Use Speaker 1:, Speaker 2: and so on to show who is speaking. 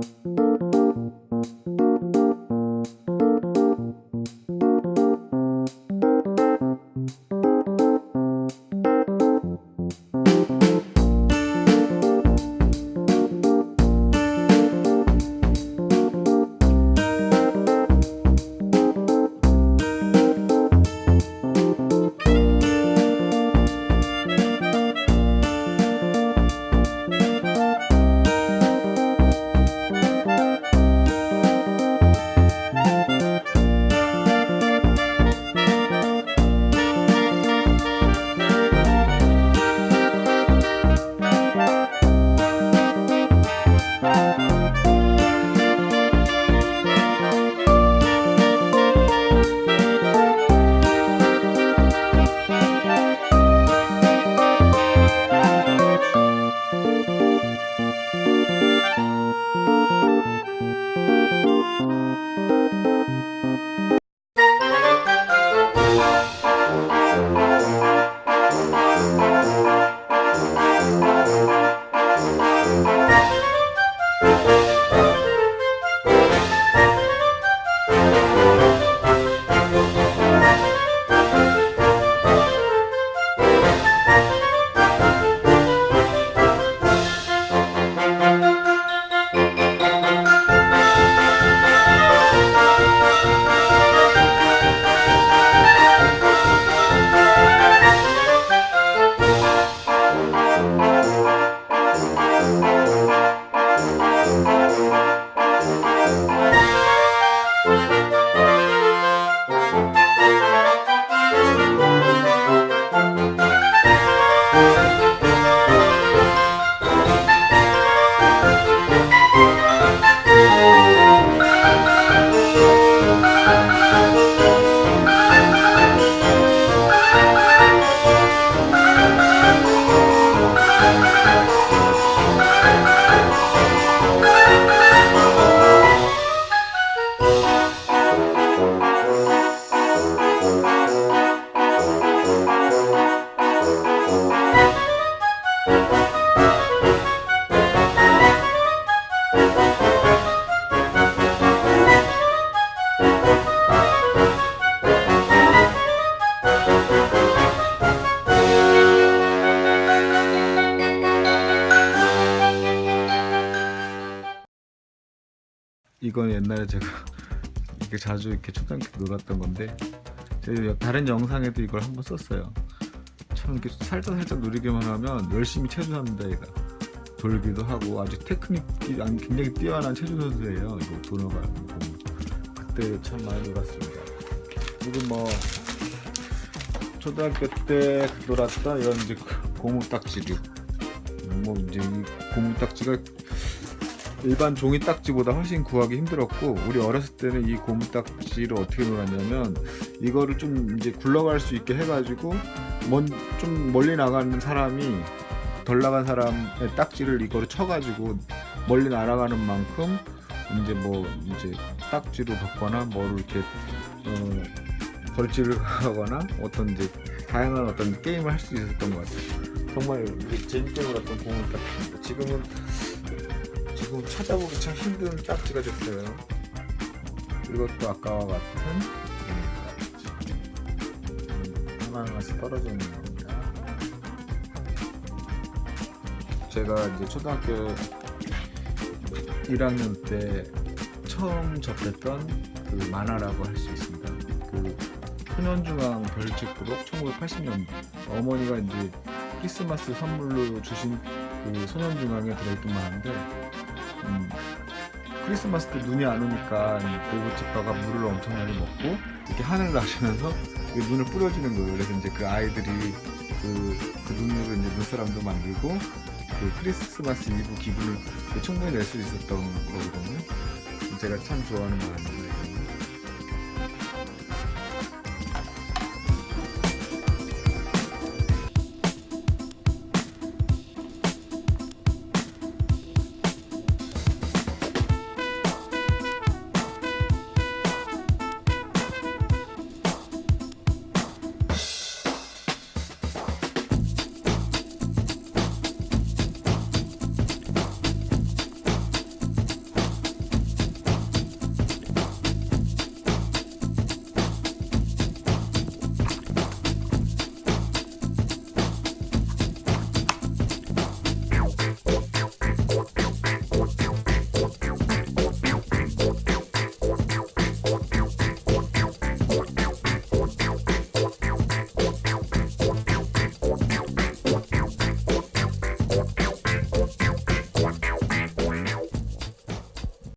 Speaker 1: Música 이건 옛날에 제가 이렇게 자주 이렇게 초등학교 때 놀았던 건데 제가 다른 영상에도 이걸 한번 썼어요. 참 이렇게 살짝 살짝 누리기만 하면 열심히 체조합니다 얘가. 돌기도 하고 아주 테크닉이 굉장히 뛰어난 체조 선수예요. 이거 도너가. 그때 참 많이 놀았습니다. 그리고 뭐 초등학교 때 놀았던 이런 이제 고무딱지류 뭐 이제 이 고무딱지가 일반 종이 딱지보다 훨씬 구하기 힘들었고 우리 어렸을 때는 이 고무 딱지를 어떻게 놀았냐면 이거를 좀 이제 굴러갈 수 있게 해가지고 먼, 좀 멀리 나가는 사람이 덜 나간 사람의 딱지를 이거를 쳐가지고 멀리 날아가는 만큼 이제 뭐 이제 딱지로 받거나 뭐를 이렇게 어, 벌지를 하거나 어떤 이제 다양한 어떤 게임을 할 수 있었던 것 같아요. 정말 재밌게 놀았던 고무 딱지입니다. 지금은 지금 찾아보기 참 힘든 딱지가 됐어요. 이것도 아까와 같은. 음, 하나하나씩 떨어져 있는 겁니다. 제가 이제 초등학교 1학년 때 처음 접했던 그 만화라고 할 수 있습니다. 그 소년중앙 별책부록 1980년도 어머니가 이제 크리스마스 선물로 주신 그 소년중앙에 들어있던 만화인데 음, 크리스마스 때 눈이 안 오니까 골고치파가 물을 엄청나게 먹고 이렇게 하늘을 나시면서 그 눈을 뿌려주는 거예요. 그래서 이제 그 아이들이 그, 그 눈으로 이제 눈사람도 만들고 그 크리스마스 이브 기분을 충분히 낼 수 있었던 거거든요. 제가 참 좋아하는 만화인데